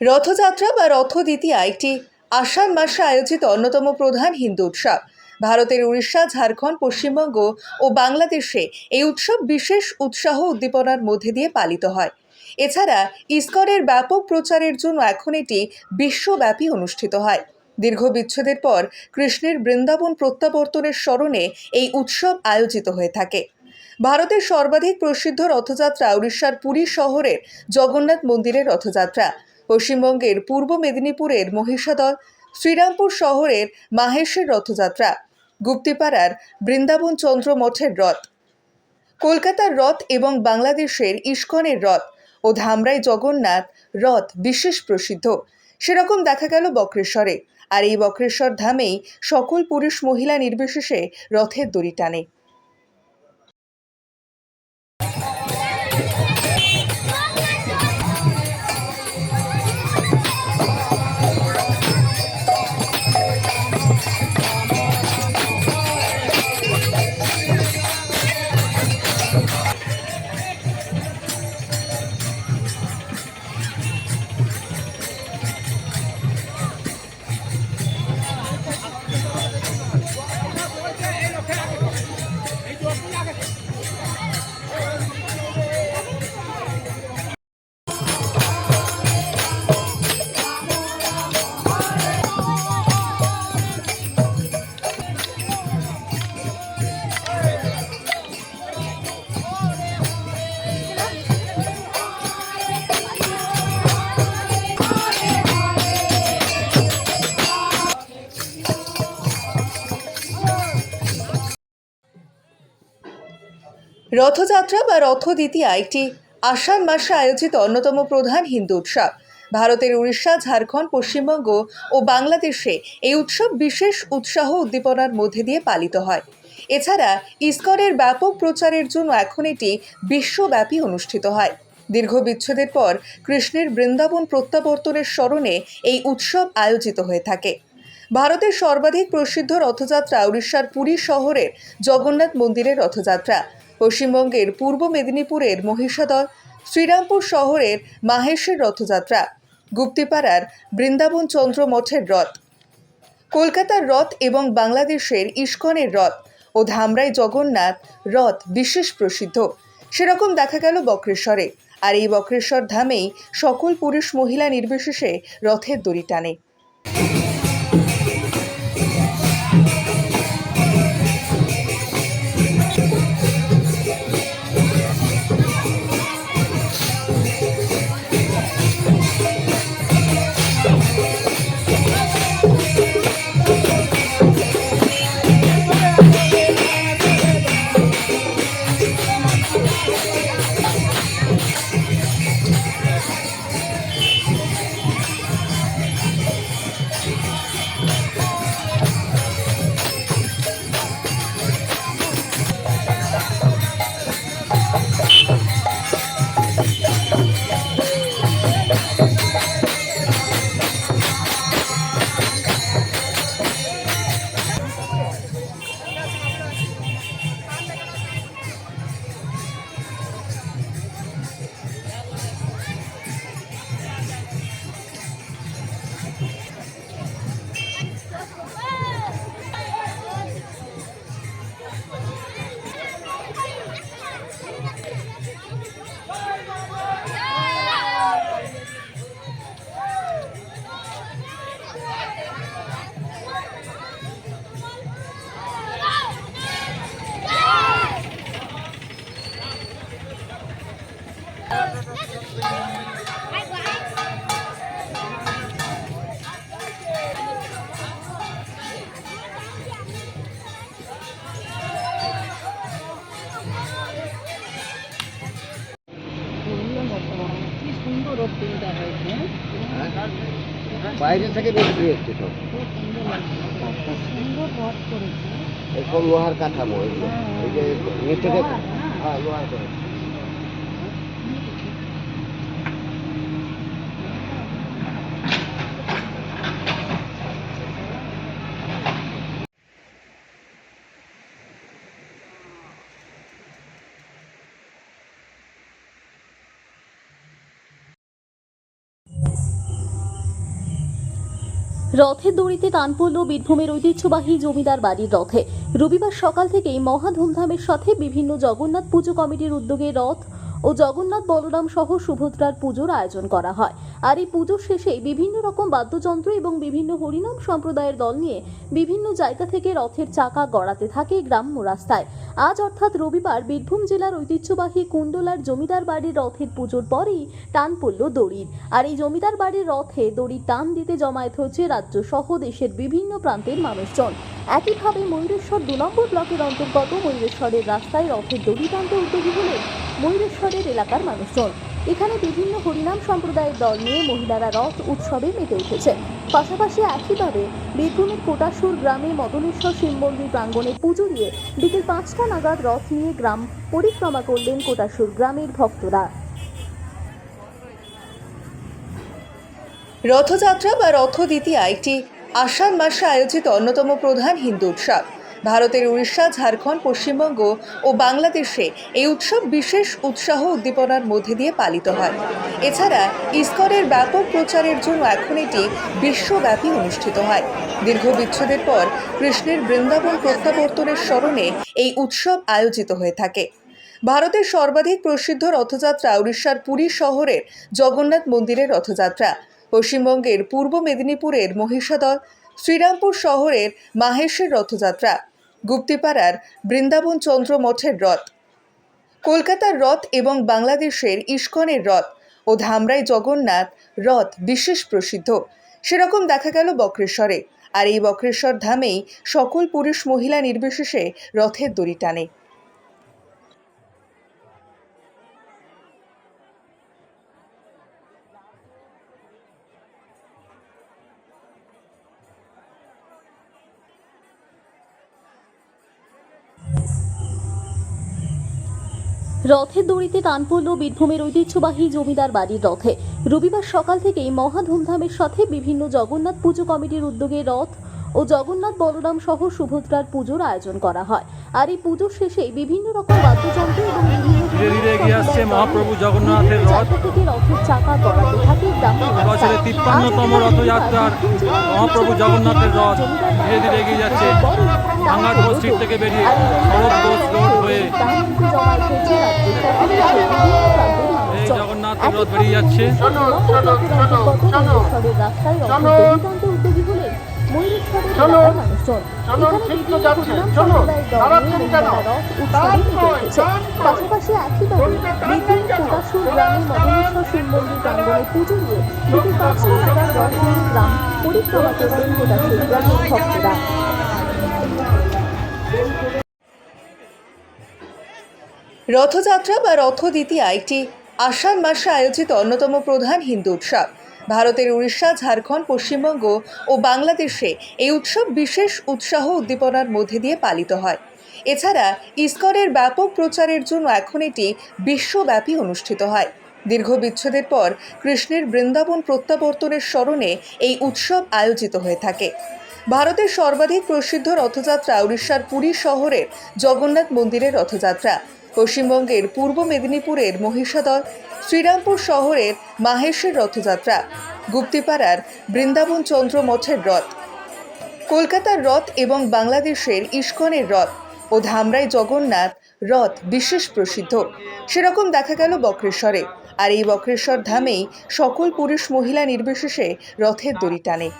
রথযাত্রা বা রথ দ্বিতীয়া একটি আষাঢ় মাসে আয়োজিত অন্যতম প্রধান হিন্দু উৎসব। ভারতের উড়িষ্যা, ঝাড়খণ্ড, পশ্চিমবঙ্গ ও বাংলাদেশে এই উৎসব বিশেষ উৎসাহ উদ্দীপনার মধ্যে দিয়ে পালিত হয়। এছাড়া ইস্কনের ব্যাপক প্রচারের জন্য এখন এটি বিশ্বব্যাপী অনুষ্ঠিত হয়। দীর্ঘ বিচ্ছেদের পর কৃষ্ণের বৃন্দাবন প্রত্যাবর্তনের স্মরণে এই উৎসব আয়োজিত হয়ে থাকে। ভারতের সর্বাধিক প্রসিদ্ধ রথযাত্রা উড়িষ্যার পুরী শহরের জগন্নাথ মন্দিরের রথযাত্রা। পশ্চিমবঙ্গের পূর্ব মেদিনীপুরের মহিষাদল, শ্রীরামপুর শহরের মাহেশের রথযাত্রা, গুপ্তিপাড়ার বৃন্দাবন চন্দ্র মঠের রথ, কলকাতার রথ এবং বাংলাদেশের ইস্কনের রথ ও ধামরাই জগন্নাথ রথ বিশেষ প্রসিদ্ধ। সেরকম দেখা গেল বক্রেশ্বরে। আর এই বক্রেশ্বর ধামেই সকল পুরুষ মহিলা নির্বিশেষে রথের দড়ি টানে। রথযাত্রা বা রথ দ্বিতীয়া একটি আষাঢ় মাসে আয়োজিত অন্যতম প্রধান হিন্দু উৎসব। ভারতের উড়িষ্যা, ঝাড়খণ্ড, পশ্চিমবঙ্গ ও বাংলাদেশে এই উৎসব বিশেষ উৎসাহ উদ্দীপনার মধ্যে দিয়ে পালিত হয়। এছাড়া ইস্কনের ব্যাপক প্রচারের জন্য এখন এটি বিশ্বব্যাপী অনুষ্ঠিত হয়। দীর্ঘ বিচ্ছেদের পর কৃষ্ণের বৃন্দাবন প্রত্যাবর্তনের স্মরণে এই উৎসব আয়োজিত হয়ে থাকে। ভারতের সর্বাধিক প্রসিদ্ধ রথযাত্রা উড়িষ্যার পুরী শহরের জগন্নাথ মন্দিরের রথযাত্রা। পশ্চিমবঙ্গের পূর্ব মেদিনীপুরের মহিষাদল শ্রীরামপুর শহরের মাহেশের রথযাত্রা, গুপ্তিপাড়ার বৃন্দাবন চন্দ্র মঠের রথ, কলকাতার রথ এবং বাংলাদেশের ইস্কনের রথ ও ধামরাই জগন্নাথ রথ বিশেষ প্রসিদ্ধ। সেরকম দেখা গেল বক্রেশ্বরে। আর এই বক্রেশ্বর ধামেই সকল পুরুষ মহিলা নির্বিশেষে রথের দড়ি টানে। বাইরে থেকে বিক্রি হচ্ছে সব এসব লোহার কাঠামো এই যে থেকে হ্যাঁ। লোহার করে রথের দড়িতে টান পড়ল বীরভূমের ঐতিহ্যবাহী জমিদার বাড়ির রথে। রবিবার সকাল থেকেই মহা ধুমধামের সাথে বিভিন্ন জগন্নাথ পুজো কমিটির উদ্যোগে রথ ও জগন্নাথ বলরাম সহ সুভদ্রার পুজোর আয়োজন করা হয়। আর এই পুজোর শেষে বিভিন্ন রকম বাদ্যযন্ত্র এবং বিভিন্ন হরিনাম সম্প্রদায়ের দল নিয়ে বিভিন্ন জায়গা থেকে রথের চাকা গড়াতে থাকে গ্রাম্য রাস্তায়। আজ অর্থাৎ রবিবার বীরভূম জেলার ঐতিহ্যবাহী কুণ্ডলার জমিদার বাড়ির রথের পুজোর পরেই টান পড়ল দড়ির। আর এই জমিদার বাড়ির রথে দড়ির টান দিতে জমায়েত হয়েছে রাজ্য সহ দেশের বিভিন্ন প্রান্তের মানুষজন। একইভাবে ময়ূরেশ্বর দু নম্বর ব্লকের অন্তর্গত ময়ূরেশ্বরের রাস্তায় রথের দড়ি টানতে উদ্যোগী হলেন ময়ূরেশ্বরের এলাকার মানুষজন। এখানে বিভিন্ন হরিনাম সম্প্রদায়ের দল নিয়ে মহিলারা রথ উৎসবে মেতে উঠেছে। পাশাপাশি একইভাবে বীরভূমের কোটাসুর গ্রামে মদনেশ্বর শিব মন্দির প্রাঙ্গণে পুজো দিয়ে বিকেল পাঁচটা নাগাদ রথ নিয়ে গ্রাম পরিক্রমা করলেন কোটাসুর গ্রামের ভক্তরা। রথযাত্রা বা রথ দ্বিতীয়া একটি আষাঢ় মাসে আয়োজিত অন্যতম প্রধান হিন্দু উৎসব। ভারতের উড়িষ্যা, ঝাড়খণ্ড, পশ্চিমবঙ্গ ও বাংলাদেশে এই উৎসব বিশেষ উৎসাহ উদ্দীপনার মধ্যে দিয়ে পালিত হয়। এছাড়া ইস্কনের ব্যাপক প্রচারের জন্য এখন এটি বিশ্বব্যাপী অনুষ্ঠিত হয়। দীর্ঘ বিচ্ছেদের পর কৃষ্ণের বৃন্দাবন প্রত্যাবর্তনের স্মরণে এই উৎসব আয়োজিত হয়ে থাকে। ভারতের সর্বাধিক প্রসিদ্ধ রথযাত্রা উড়িষ্যার পুরী শহরের জগন্নাথ মন্দিরের রথযাত্রা। পশ্চিমবঙ্গের পূর্ব মেদিনীপুরের মহিষাদল, শ্রীরামপুর শহরের মাহেশের রথযাত্রা। গুপ্তিপাড়ার বৃন্দাবন চন্দ্র মঠের রথ। কলকাতার রথ এবং বাংলাদেশের ইস্কনের রথ ও ধামরাই জগন্নাথ রথ বিশেষ প্রসিদ্ধ। সেরকম দেখা গেল বক্রেশ্বরে। আর এই বক্রেশ্বর ধামেই সকল পুরুষ মহিলা নির্বিশেষে রথের দড়ি টানে। রথের দড়িতে টান পড়ল বীরভূমের ঐতিহ্যবাহী জমিদার বাড়ির রথে। রবিবার সকাল থেকেই মহা ধুমধামের সাথে বিভিন্ন জগন্নাথ পুজো কমিটির উদ্যোগে রথ ও জগন্নাথ বলরাম সহ সুভদ্রার পুজোর আয়োজন করা হয়। আর এই পুজোর শেষে বিভিন্ন রকম বাদ্যযন্ত্র এবং বিভিন্ন ধীরে ধীরে এগিয়ে আসছে মহাপ্রভু জগন্নাথের রথ। থেকে রথের চাকা গড়াতে থাকে গ্রাম্য তিপ্পান্নতম রথযাত্রার মহাপ্রভু জগন্নাথের রথ ধীরে ধীরে এগিয়ে যাচ্ছে। স্ট্রিট থেকে বেরিয়ে শরৎ ঘোষ রোড হয়ে হয়েছে রাজ্যের সকল দেশের বিভিন্ন প্রান্তের এই মানুষজন। জগন্নাথের রথ বেরিয়ে যাচ্ছে পাশাপাশি একইভাবে বীরভূম কোটাসুর গ্রামে মদনেশ্বর শিব মন্দির প্রাঙ্গণে পুজো দিয়ে বিকেল পাঁচটা নাগাদ রথ গ্রাম পরিক্রমা করবেন কোটাসুর গ্রামের ভক্তরা রথযাত্রা বা রথ দ্বিতীয়া একটি আষাঢ় মাসে আয়োজিত অন্যতম প্রধান হিন্দু উৎসব। ভারতের উড়িষ্যা, ঝাড়খণ্ড, পশ্চিমবঙ্গ ও বাংলাদেশে এই উৎসব বিশেষ উৎসাহ উদ্দীপনার মধ্যে দিয়ে পালিত হয়। এছাড়া ইস্কনের ব্যাপক প্রচারের জন্য এখন এটি বিশ্বব্যাপী অনুষ্ঠিত হয়। দীর্ঘ বিচ্ছেদের পর কৃষ্ণের বৃন্দাবন প্রত্যাবর্তনের স্মরণে এই উৎসব আয়োজিত হয়ে থাকে। ভারতের সর্বাধিক প্রসিদ্ধ রথযাত্রা উড়িষ্যার পুরী শহরের জগন্নাথ মন্দিরের রথযাত্রা। পশ্চিমবঙ্গের পূর্ব মেদিনীপুরের মহিষাদল, শ্রীরামপুর শহরের মাহেশের রথযাত্রা, গুপ্তিপাড়ার বৃন্দাবন চন্দ্র মঠের রথ, কলকাতার রথ এবং বাংলাদেশের ইস্কনের রথ ও ধামরাই জগন্নাথ রথ বিশেষ প্রসিদ্ধ। সেরকম দেখা গেল বক্রেশ্বরে। আর এই বক্রেশ্বর ধামেই সকল পুরুষ মহিলা নির্বিশেষে রথের দড়ি টানে।